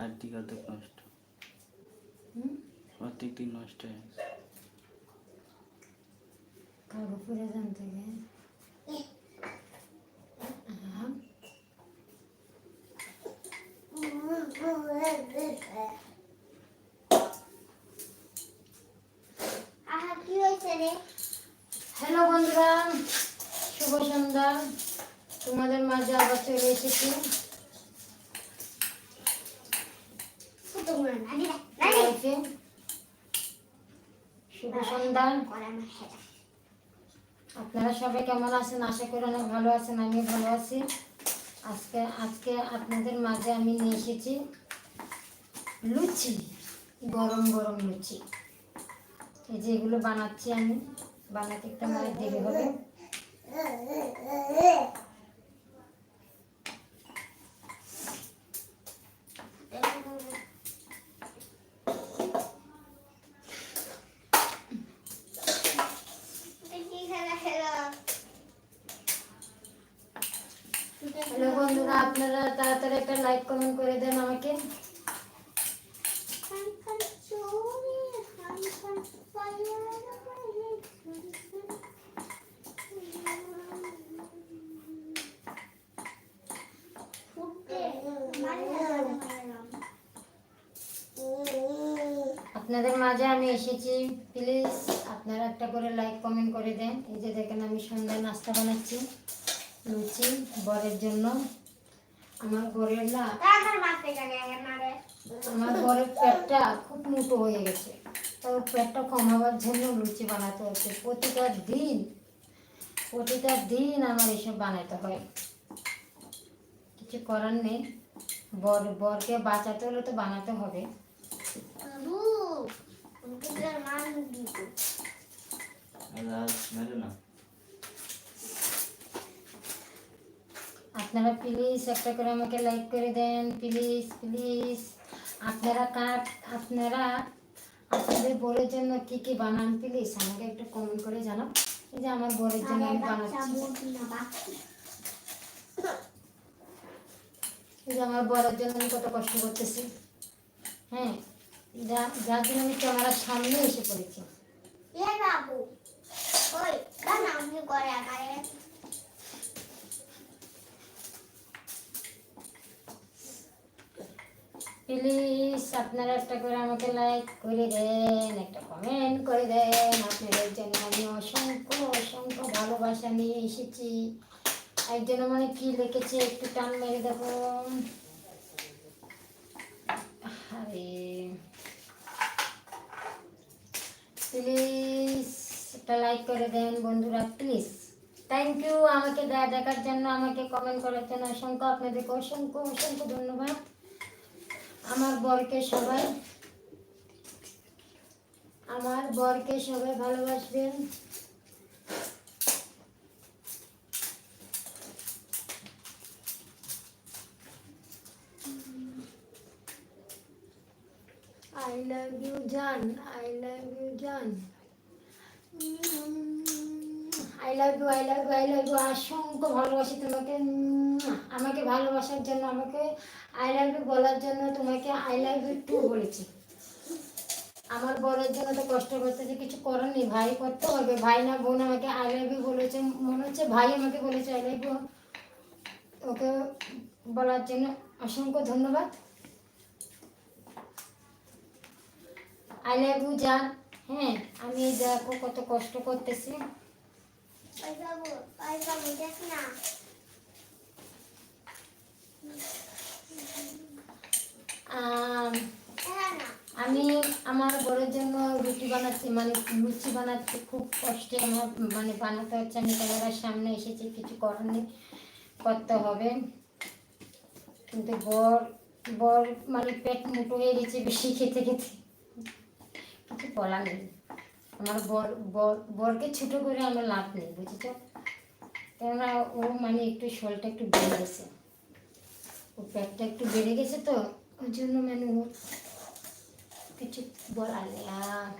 লাইটটি অর্ধেক নষ্ট। হুম? অর্ধেকটি নষ্ট হয়ে গেছে। যান থেকে হ্যাঁ হ্যালো বন্ধুরা শুভ সন্ধ্যা। তোমাদের মাঝে আবার চলে এসেছি। শুভ সন্ধ্যা। হেডা আপনারা সবাই কেমন আছেন? আশা করি অনেক ভালো আছেন আমি ভালো আছি। আজকে আজকে আপনাদের মাঝে আমি নিয়ে এসেছি লুচি গরম গরম লুচি। এই যে এগুলো বানাচ্ছি আমি। বানাতে একটা মানে দেরি হবে। আপনারা তাড়াতাড়ি একটা লাইক কমেন্ট করে দেন আমাকে খান খান চুরি খান খান পায়ার ফুটে মারলাম মারলাম আপনাদের মাঝে আমি এসেছি প্লিজ আপনারা একটা করে লাইক কমেন্ট করে দেন এই যে দেখেন আমি সন্ধ্যায় নাস্তা বানাচ্ছি লুচি বরের জন্য আমার বরের না তাড়াতাড়ি মারতে গেলে না রে আমার বরের পেটটা খুব মোটো হয়ে গেছে তো ওর পেটটা কমাবার জন্য লুচি বানাতে হচ্ছে। প্রতিটা দিন প্রতিটা দিন আমার এসব বানাতে হয়। কিছু করার নেই। বর বরকে বাঁচাতে হলে তো বানাতে হবে। আপনারা প্লিজ একটা করে আমাকে লাইক করে দেন। প্লিজ প্লিজ আপনারা কার আপনারা আপনাদের বরের জন্য কি কি বানান প্লিজ আমাকে একটু কমেন্ট করে জানাও। যে আমার বরের জন্য আমি বানাচ্ছি। যে আমার বরের জন্য আমি কত কষ্ট করতেছি। হ্যাঁ যা, যার জন্য আমি ক্যামেরার সামনে এসে পড়েছি। বাবু, ওই আমি করে প্লিজ আপনারা একটা করে আমাকে লাইক করে দেন, একটা কমেন্ট করে দেন। আপনাদের জন্য আমি অসংখ্য অসংখ্য ভালোবাসা নিয়ে এসেছি। একজন মানে কি লিখেছে, একটু টান মেরে দেখো আরে। প্লিজ একটা লাইক করে দেন বন্ধুরা প্লিজ থ্যাংক ইউ আমাকে দেখার জন্য, আমাকে কমেন্ট করার জন্য অসংখ্য, আপনাদেরকে অসংখ্য অসংখ্য ধন্যবাদ। আমার বরকে সবাই, আমার বরকে সবাই ভালোবাসবেন। আই লাভ ইউ জান আই লাভ ইউ জান I love you I love you I love you অসংখ্য ভালোবাসি তোমাকে। আমাকে ভালোবাসার জন্য, আমাকে আই লাভ ইউ বলার জন্য তোমাকে আই লাভ ইউ টু বলেছি। আমার বরের জন্য তো কষ্ট করতেছে কিছু করার নেই ভাই করতে হবে। ভাই না বোন আমাকে আই লাভ ইউ বলেছে। মনে হচ্ছে ভাই আমাকে বলেছে আই লাভ ইউ ওকে বলার জন্য অসংখ্য ধন্যবাদ। আই লাভ ইউ জান হ্যাঁ আমি দেখো কত কষ্ট করতেছি ওই বাবু ওই বাবু দেখ না আম, আমার বড়ের জন্য রুটি বানাচ্ছি মানে লুচি বানাচ্ছি খুব কষ্টে আমার মানে বানাতে হচ্ছে আমি ক্যামেরার সামনে এসেছি কিছু নেই করতে হবে। কিন্তু বর বর মানে পেট মুটো হয়ে গেছে বেশি খেতে খেতে কিছু বলার নেই। আমার বর বর, বরকে ছোটো করে আমার লাভ নেই, বুঝেছ? কেননা ও মানে একটু শোলটা একটু বেড়ে গেছে। ও পেটটা একটু বেড়ে গেছে তো, ওই জন্য মানে ও কিছু বলার নেই। আর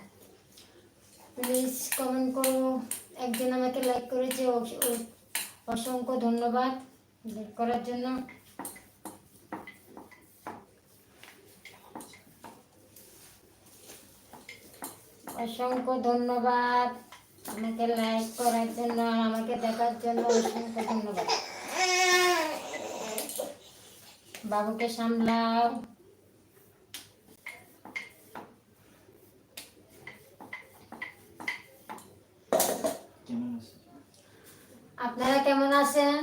প্লিজ কমেন্ট করো। একজন আমাকে লাইক করেছে অসংখ্য ধন্যবাদ। লাইক করার জন্য। অসংখ্য ধন্যবাদ। আমাকে লাইক করার জন্য আমাকে দেখার জন্য অসংখ্য ধন্যবাদ। বাবুকে সামলাও। আপনারা কেমন আছেন?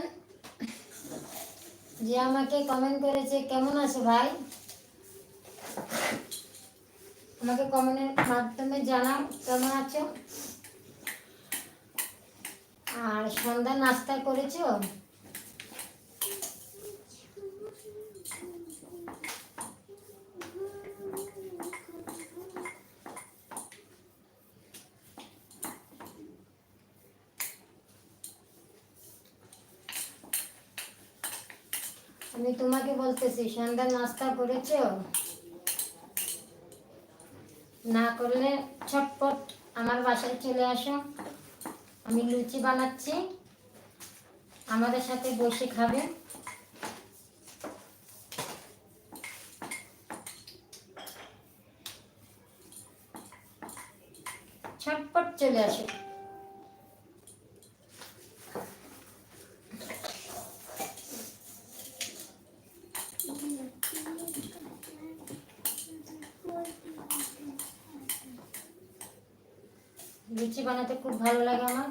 যে আমাকে কমেন্ট করেছে কেমন আছে ভাই? আমাকে কমেন্টের মাধ্যমে জানাও, কেমন আছো? আর সন্ধ্যা নাস্তা করেছ? আমি তোমাকে বলতেছি, সন্ধ্যা নাস্তা করেছ? না করলে ছটপট আমার বাসায় চলে আসো। আমি লুচি বানাচ্ছি। আমাদের সাথে বসে খাবে। ছটপট চলে আসো। লুচি বানাতে খুব ভালো লাগে আমার।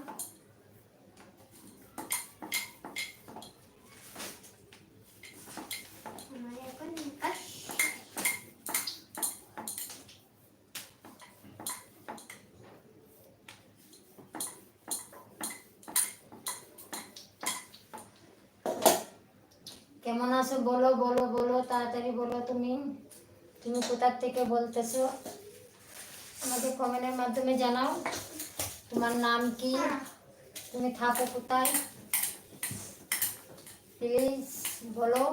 কেমন আছো বলো বলো বলো, তাড়াতাড়ি বলো তুমি। তুমি কোথার থেকে বলতেছো? আমাকে কমেন্টের মাধ্যমে জানাও। তোমার নাম কি? তুমি থাকো কোথায়? প্লিজ বলো।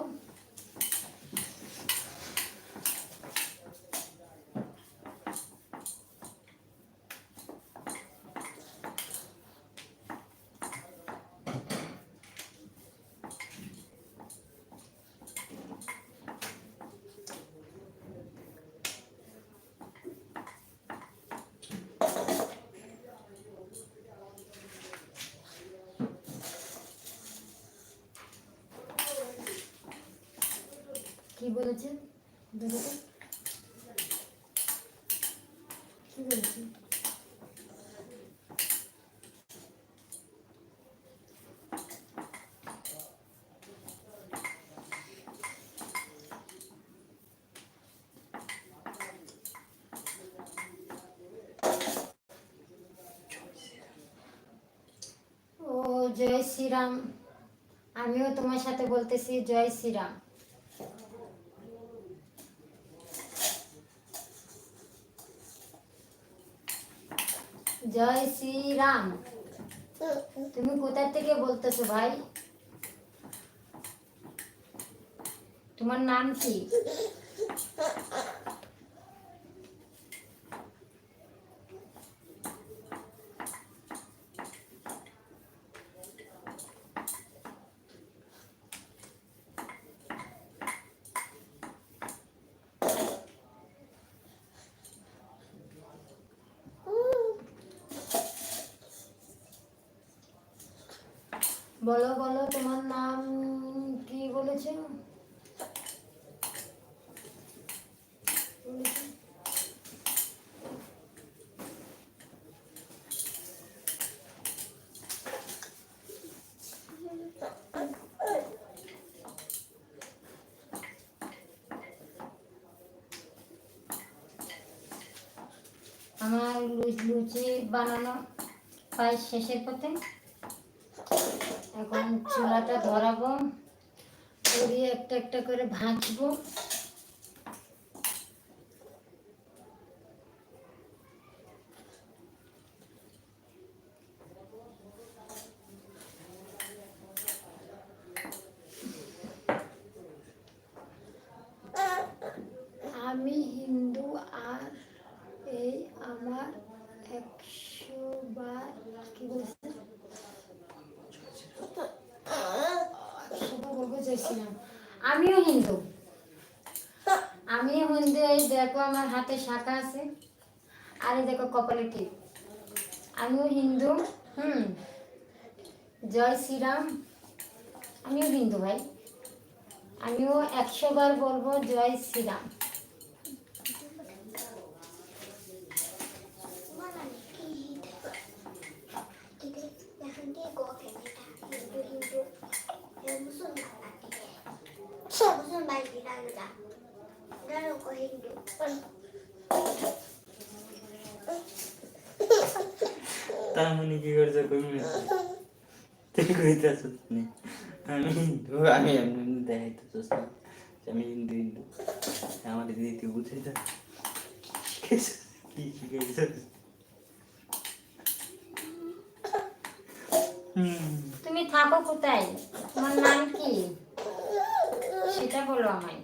কি বলেছে? কি বলেছে? ও জয় শ্রীরাম। আমিও তোমার সাথে বলতেছি জয় শ্রীরাম জয় শ্রীরাম। তুমি কোথা থেকে বলতেছো ভাই? তোমার নাম কি বলো বলো তোমার নাম কি বলেছে বলেছে? আমার লুচি বানানো প্রায় শেষের পথে। এখন চুলাটা ধরাবো একটা একটা করে ভাজবো আমি হিন্দু আর এই আমার একশো বার কি বলছে একশোবার বলব জয় শ্রীরাম। আমিও হিন্দু আমিও হিন্দু এই দেখো আমার হাতে শাখা আছে। আর এই দেখো কপালে টিপ। আমিও হিন্দু, হুম। জয় শ্রীরাম। আমিও হিন্দু ভাই। আমিও একশো বার বলব জয় শ্রীরাম। তুই কইতাছিস নি আমি হিন্দু আমি এমনি দেখাইতেছিস না যে আমি হিন্দু হিন্দু আমার দিদি তুই বুঝে যা কি শিখাইছিস হুম তুমি থাকো কোথায় তোমার নাম কি সেটা বলো আমায়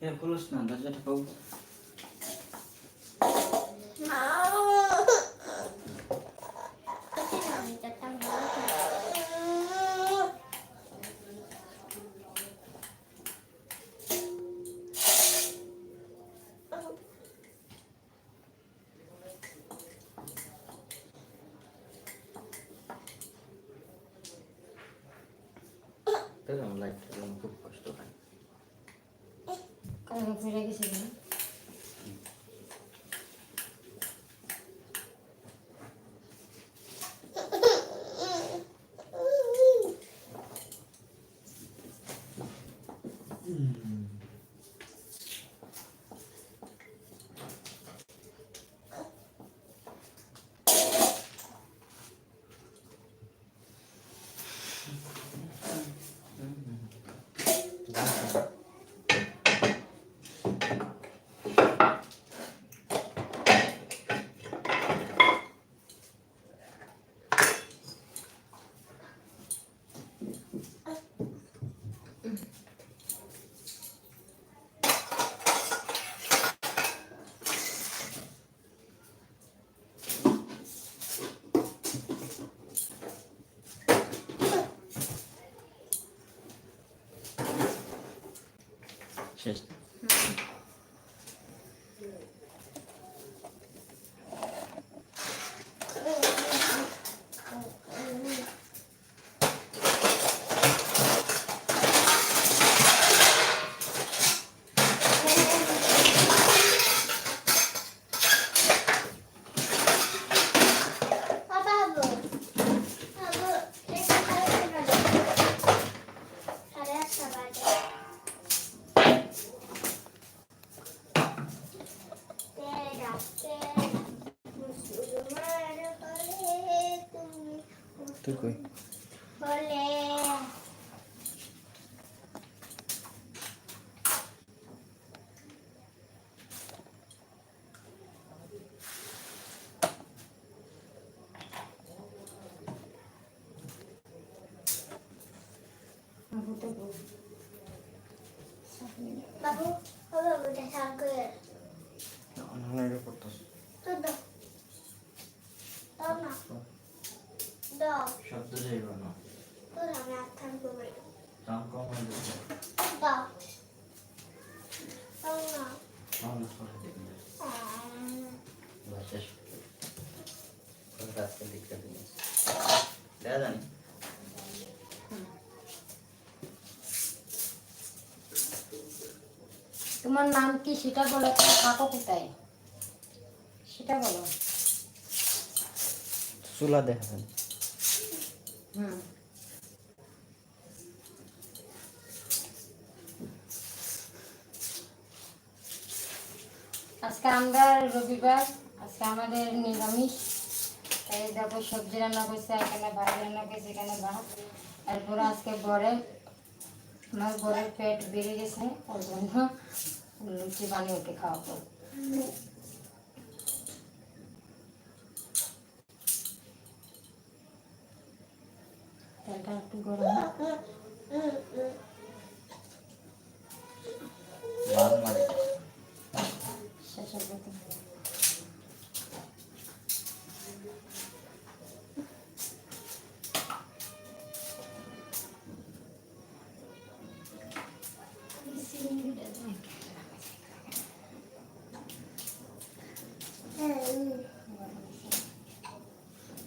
এ খুলস না দরজাটা পাবো দেখলাম লাইটটা খুব কষ্ট হয় কারণ ফিরে গেছে কিনা শেষ kuih. Boleh. Aku tak boleh. Aku tak boleh. Aku tak boleh. দিকটা দিন দেখা জানি? তোমার নাম কি সেটা বলো থাকো কোথায়? সেটা বলো। চুলা দেখা জানি হুম। আজকে আমরা রবিবার আজকে আমাদের নিরামিষ। এই দেখো সবজি রান্না করছে এখানে ভাত রান্না করছে এখানে ভাত। তারপরে আজকে বরে আমার বরের পেট বেড়ে গেছে ওর জন্য লুচি বানিয়ে ওকে খাওয়াবো। তেলটা একটু গরম হোক।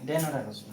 দেন ওটা কষ্ট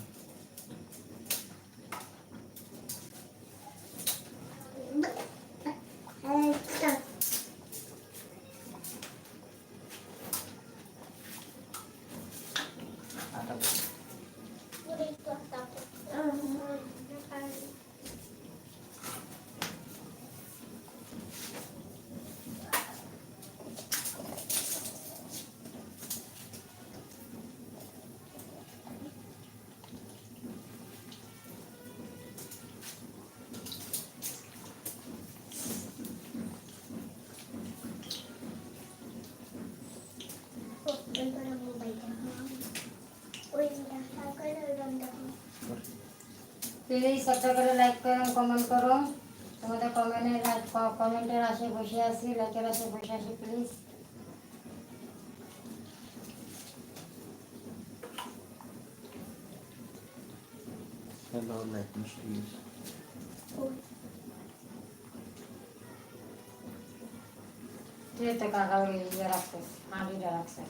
প্লিজ একটা করে লাইক করো কমেন্ট করো তোমাদের কমেন্টের কমেন্টের আসে বসে আছি লাইকের আসে বসে আছি প্লিজ হ্যালো লাইক মিষ্টি তুই তো কাকা ওই ইয়ে রাখছে হাঁড়িটা রাখছে।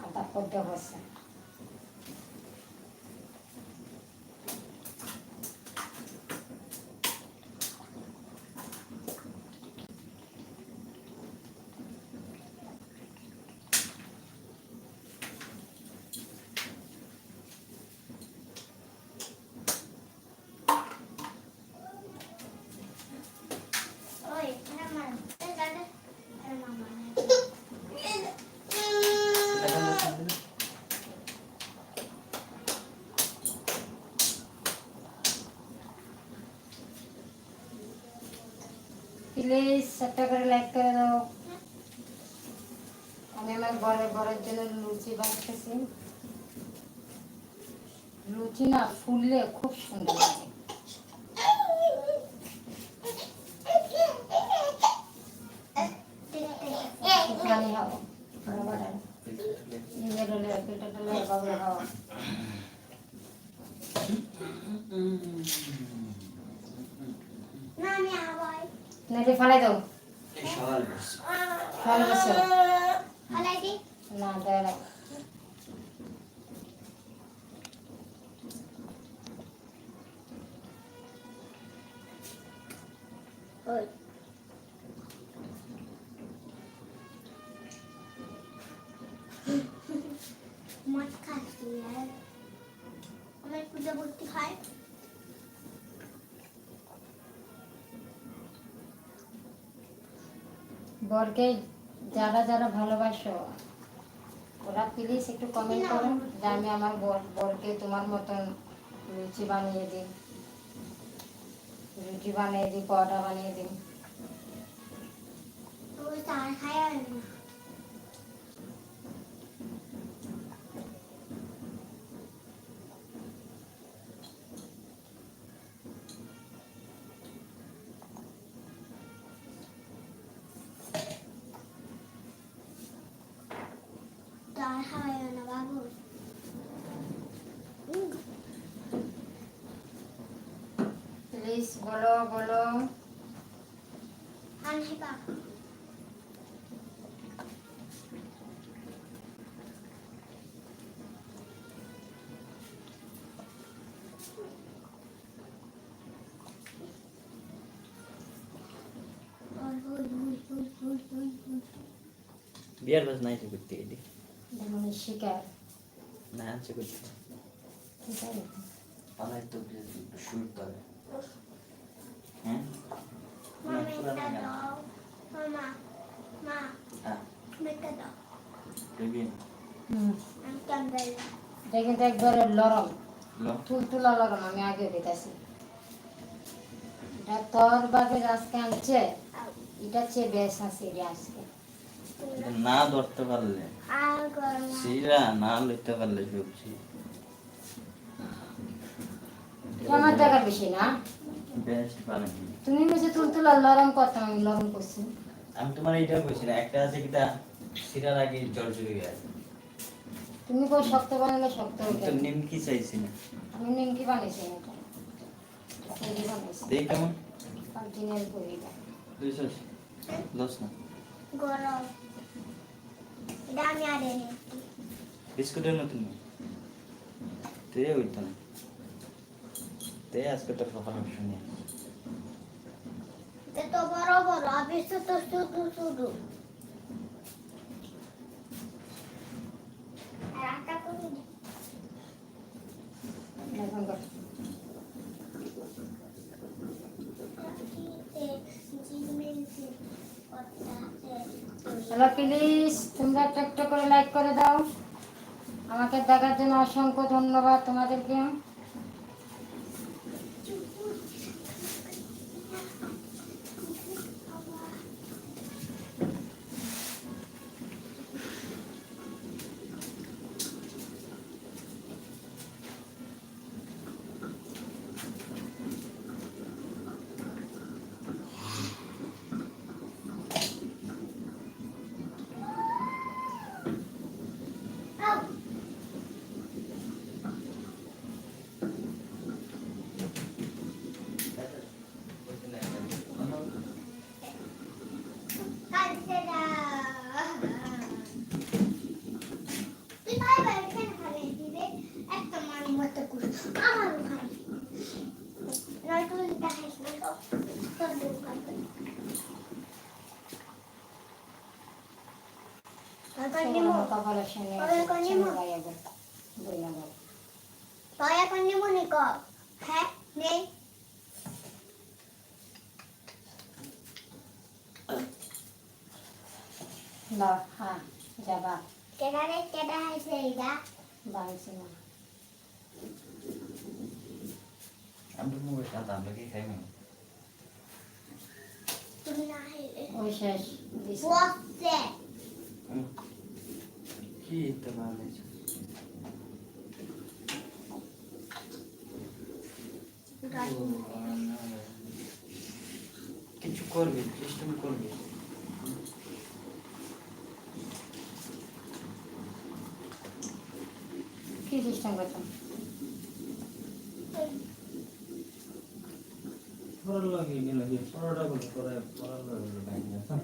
আর তারপর দিয়ে বসছে। প্লিজ একটা করে লাইক করে দাও। আমি আমার বরের বরের জন্য লুচি বানাতেছি। লুচি না ফুললে খুব সুন্দর লাগে। না দেয় না। মদ খাচ্ছি আর আমার পূজা ভর্তি খায় বরকে যারা যারা ভালোবাসো ওরা প্লিজ একটু কমেন্ট করো, যে আমি আমার বর, বরকে তোমার মতন রুচি বানিয়ে দিই। রুটি বানিয়ে দিই, পরোটা বানিয়ে দিই ও চার খায় আর না চার খায় না বাবু প্লিজ বলো বলো। বিয়ার বাস নাই তো করতে যেমন শিকার না আছে করতে। আমার তো করে হ্যাঁ হ্যাঁ? আমি কিন্তু একবারে লরম। লো। তুলতুলা লরম আমি আগে দিতেছি এটা তোর বাপের আজকে আনছে। এটা চেয়ে বেশ আছে আজকে। না ধরতে পারলে। সিরা না লইতে পারলে সবজি আমার দেখার বেশি না? তুমি নিজে তুলতুলা লরম করতাম আমি লরম করছি। আমি তোমার এইটা কইছি না একটা আছে কিটা সিরার আগে জল চলে গেছে। তুমি কই শক্ত বানালে শক্ত হয়ে তো নিমকি চাইছি না। আমি নিমকি তৈরি বানিয়েছি দেখ কেমন? কন্টিনিউয়াল করি এটা। দুইশো দশ না? গরম। এটা আমি আর বিস্কুটের মতন। তুই হইতো না। তে আজকে তোর পরামর্শ নিয়ে এটা তো বড় বড় আবির তো শুধু শুধু। আর আটা করে। দে। এখন হ্যালো প্লিজ তোমরা একটা একটা করে লাইক করে দাও। আমাকে দেখার জন্য অসংখ্য ধন্যবাদ তোমাদেরকে। কপালে শনি করে না। দয়া করে নিমনি ক হ্যাঁ নেই দাও হ্যাঁ যাবা। কেডারে কেডা না কি তুমি না হইলে ওই শেষ দিছি। বসছে কি তো বানাইছো কিছু করবি সিস্টেম করবি কি সিস্টেম করতাম পড়ার লাগে গেল যে পড়াটা বলে পড়ায় পড়ার লাগে ব্যাংক আছে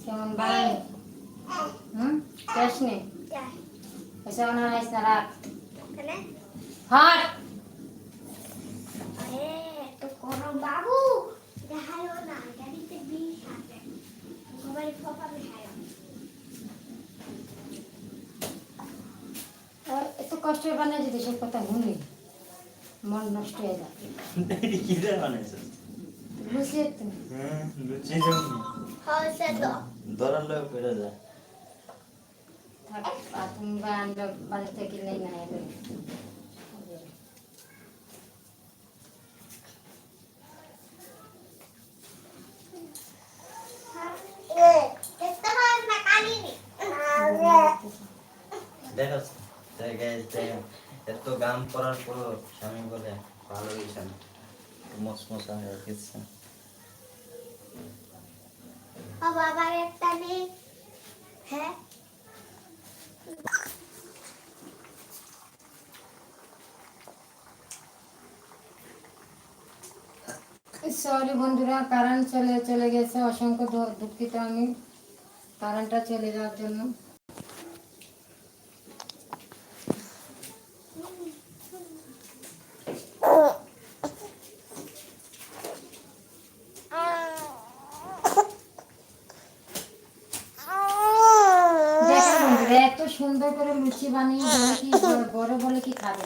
কেমন বানাই হুম শেষ নেই এসে ওনার হাইস না রাখ কেন হাট আরে তো করো বাবু দেখাল না গাড়িতে বিষ আছে সবাই ফপা দেখাল এত কষ্ট বানাই যদি সে কথা শুনি মন নষ্ট হয়ে যায় কি বানাইছো বুঝলি তো হ্যাঁ ধরার লোক পেরে যায় থাক আর তুমি বা আমরা বাড়ি থেকে নেই না এদের দেখতে পারেন না কালিনি দেখো এত গান করার পর স্বামী বলে ভালো হয়েছে না বাবার একটা নেই হ্যাঁ? সরি বন্ধুরা কারেন্ট চলে চলে গেছে। অসংখ্য দুঃখিত আমি। কারেন্টটা চলে যাওয়ার জন্য আর এত সুন্দর করে লুচি বানিয়ে বলে কি বড় বলে কি খাবে?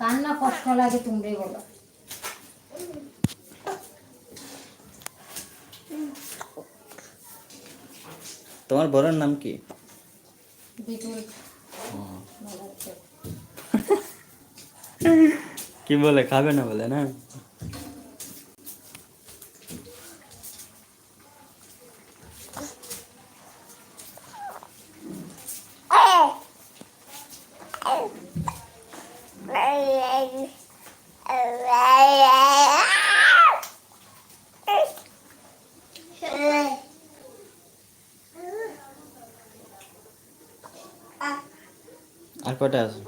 কার না কষ্ট লাগে তোমরাই বলো। তোমার বড়ের নাম কি? বিপুল কি বলে খাবে না বলে না? আর কটা আছে?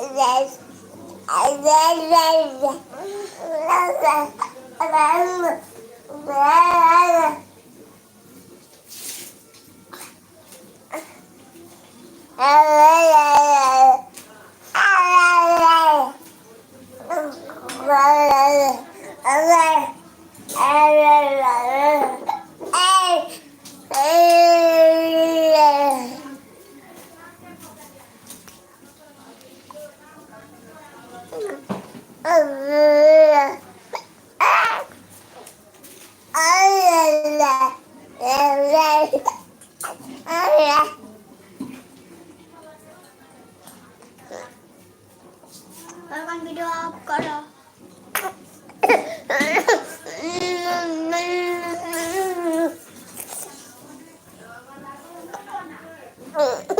Yeah. Oh.